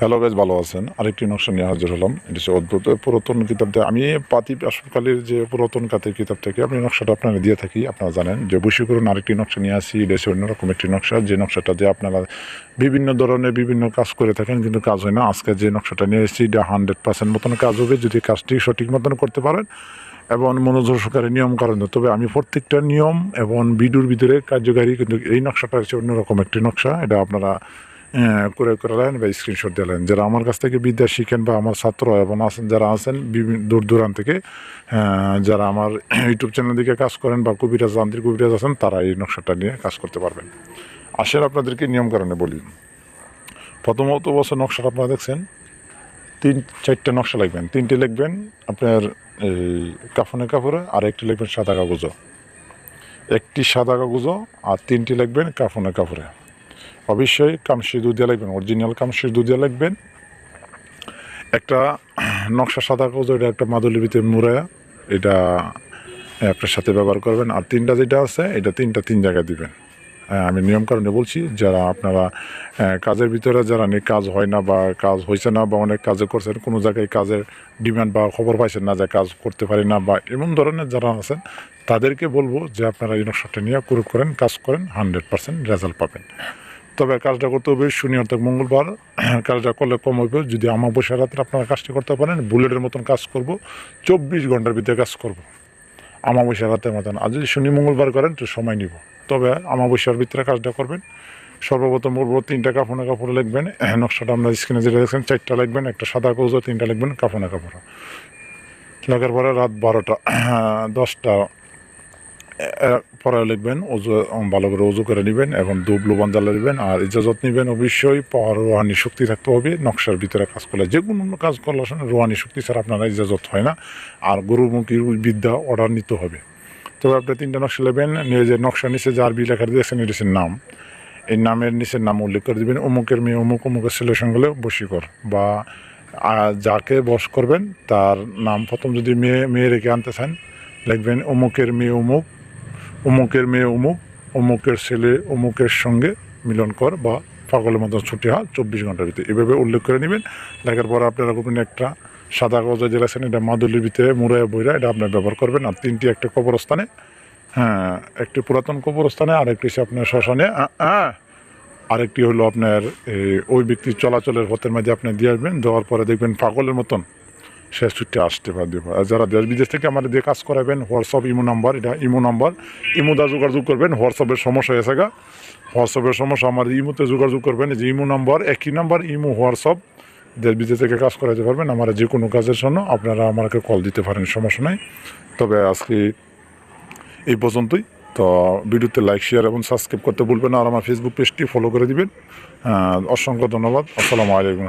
Hello guys ভালো আছেন? আরেকটি নকশা নিয়ে হাজির হলাম। এটি হচ্ছে অদ্ভুত পুরাতন কিতাব আমি পাতি আসকালের যে পুরাতন কাতের কিতাব থেকে আমি নকশাটা আপনারা দিয়ে থাকি, আপনারা জানেন যে বশীকরণ আরেকটি নকশা নিয়ে আসি এটা হচ্ছে অন্যরকম একটি নকশা, যে নকশাটা দিয়ে আপনারা বিভিন্ন ধরনের বিভিন্ন কাজ করে থাকেন, কিন্তু কাজ হয় না। আজকে যে নকশাটা নিয়ে এসেছি, এটা হান্ড্রেড পার্সেন্ট মতন কাজ হবে, যদি কাজটি সঠিক মতন করতে পারেন এবং মনোযোগ সহকারে নিয়ম কারণ তবে আমি প্রত্যেকটা নিয়ম এবং বিডুর ভিতরে কার্যকারী, কিন্তু এই নকশাটা হচ্ছে অন্যরকম একটি নকশা। এটা আপনারা আহ, করে করালেন বা স্ক্রিনশট দিলেন যারা আমার কাছ থেকে বিদ্যা শিখেন বা আমার ছাত্র এবং আছেন যারা আছেন বিভিন্ন দূর দূরান্ত থেকে যারা আমার ইউটিউব চ্যানেল দিকে কাজ করেন বা কবিরাজ যান্ত্রিক কবিরাজ আছেন তারা এই নকশাটা নিয়ে কাজ করতে পারবেন। আসেন আপনাদেরকে নিয়ম কারণে বলি। প্রথমত বছর নকশাটা আপনারা দেখছেন তিন চারটে নকশা লিখবেন। তিনটে লিখবেন আপনার এই কাফনে কাপড়ে আর একটি লিখবেন সাদা কাগজও। একটি সাদা কাগজও আর তিনটি লিখবেন কাফনে কাপড়ে। অবশ্যই কামশি দুধিয়া লিখবেন অরিজিনাল কামশি দুধিয়া লাগবেন। একটা নকশা সাদা কাগজ এটা একটা মাদুলির ভিতরে মুড়ায়া এটা আপনার সাথে ব্যবহার করবেন। আর তিনটা যেটা আছে, এটা তিনটা তিন জায়গায় দিবেন। আমি নিয়ম কারণে বলছি, যারা আপনারা কাজের ভিতরে যারা নিয়ে কাজ হয় না বা কাজ হয়েছে না বা অনেক কাজে করছেন, কোনো জায়গায় কাজের ডিমান্ড বা খবর পাইছেন না যে কাজ করতে পারি না বা এমন ধরনের যারা আছেন, তাদেরকে বলব যে আপনারা এই নকশাটা নিয়ে কুরু করেন, কাজ করেন, হান্ড্রেড পার্সেন্ট রেজাল্ট পাবেন। তবে কাজটা করতে হবে শনি অর্থাৎ মঙ্গলবার। কাজটা করলে কম হবে। যদি আমাবস্যা রাত্রে আপনারা কাজটা করতে পারেন, বুলেটের মতন কাজ করব, চব্বিশ ঘণ্টার ভিতরে কাজ করব। আমাবস্যা রাতের মতন। আর যদি শনি মঙ্গলবার করেন, তো সময় নিব। তবে আমাবস্যার ভিতরে কাজটা করবেন। সর্বপ্রথম বলব, তিনটা কাপড়ে কাপড়ে লিখবেন নকশাটা আমরা স্ক্রিনে যেটা দেখছেন, চারটা লিখবেন একটা সাদা কাগজ তিনটা লিখবেন কাপড়ে কাপড়। লেখার পরে রাত বারোটা, দশটা পরে লিখবেন, উজু ভালো করে উজু করে নেবেন এবং ধূপ লোবান জ্বালা নেবেন আর ইজাজত নেবেন অবশ্যই, পাওয়ার রোহানি শক্তি থাকতে হবে, নকশার ভিতরে কাজ করলে যে কোনো কাজ করলে রোহানি শক্তি ছাড়া আপনারা ইজাজত হয় না। আর গরুমুখী বিদ্যা অর্ডার নিতে হবে। তবে আপনি তিনটা নকশা নেবেন, নিয়ে যে নকশা নিচে যার বি লেখা দিয়েছেন এটা নাম। এই নামের নিচের নাম উল্লেখ করে দেবেন, অমুকের মেয়ে, অমুক, অমুকের ছেলের সঙ্গে বসীকর। বা যাকে বস করবেন, তার নাম প্রথম যদি মেয়ে মেয়ে রেখে আনতে চান, লিখবেন অমুকের মেয়ে, অমুক অমুকের মেয়ে অমুক, অমুকের ছেলে অমুকের সঙ্গে মিলন কর বা পাগলের মতন ছুটি হয় চব্বিশ ঘণ্টার ভিতরে। এভাবে উল্লেখ করে নেবেন। লেখার পর আপনারা করবেন একটা সাদা কাগজে যে লেখেন এটা মাদুলির ভিতরে মুড়ায় বইরা এটা আপনার ব্যবহার করবেন। আর তিনটি একটা কবরস্থানে হ্যাঁ একটি পুরাতন কবরস্থানে আর একটি হচ্ছে আপনার শ্মশানে হ্যাঁ আরেকটি হলো আপনার ওই ব্যক্তির চলাচলের পথের মাঝে আপনি দিয়ে আসবেন, দেওয়ার পরে দেখবেন পাগলের মতন সে ছুটে আসতে পারবে। আর যারা দেশ বিদেশ থেকে আমাদের দিয়ে কাজ করাবেন হোয়াটসঅ্যাপ ইমো নাম্বার, এটা ইমো নাম্বার। ইমোদা যোগাযোগ করবেন হোয়াটসঅ্যাপের সমস্যা হয়েছে গা। হোয়াটসঅ্যাপের সমস্যা আমার ইমোতে যোগাযোগ করবেন যে ইমো নাম্বার, একই নাম্বার, ইমো হোয়াটসঅ্যাপ দেশ বিদেশ থেকে কাজ করাতে পারবেন আমার যে কোনো কাজের জন্য আপনারা আমাকে কল দিতে পারেন, সমস্যা নাই। তবে আজকে এই পর্যন্তই। তো ভিডিওতে লাইক শেয়ার এবং সাবস্ক্রাইব করতে ভুলবেন আর আমার ফেসবুক পেজটি ফলো করে দিবেন। অসংখ্য ধন্যবাদ। আসসালামু আলাইকুম।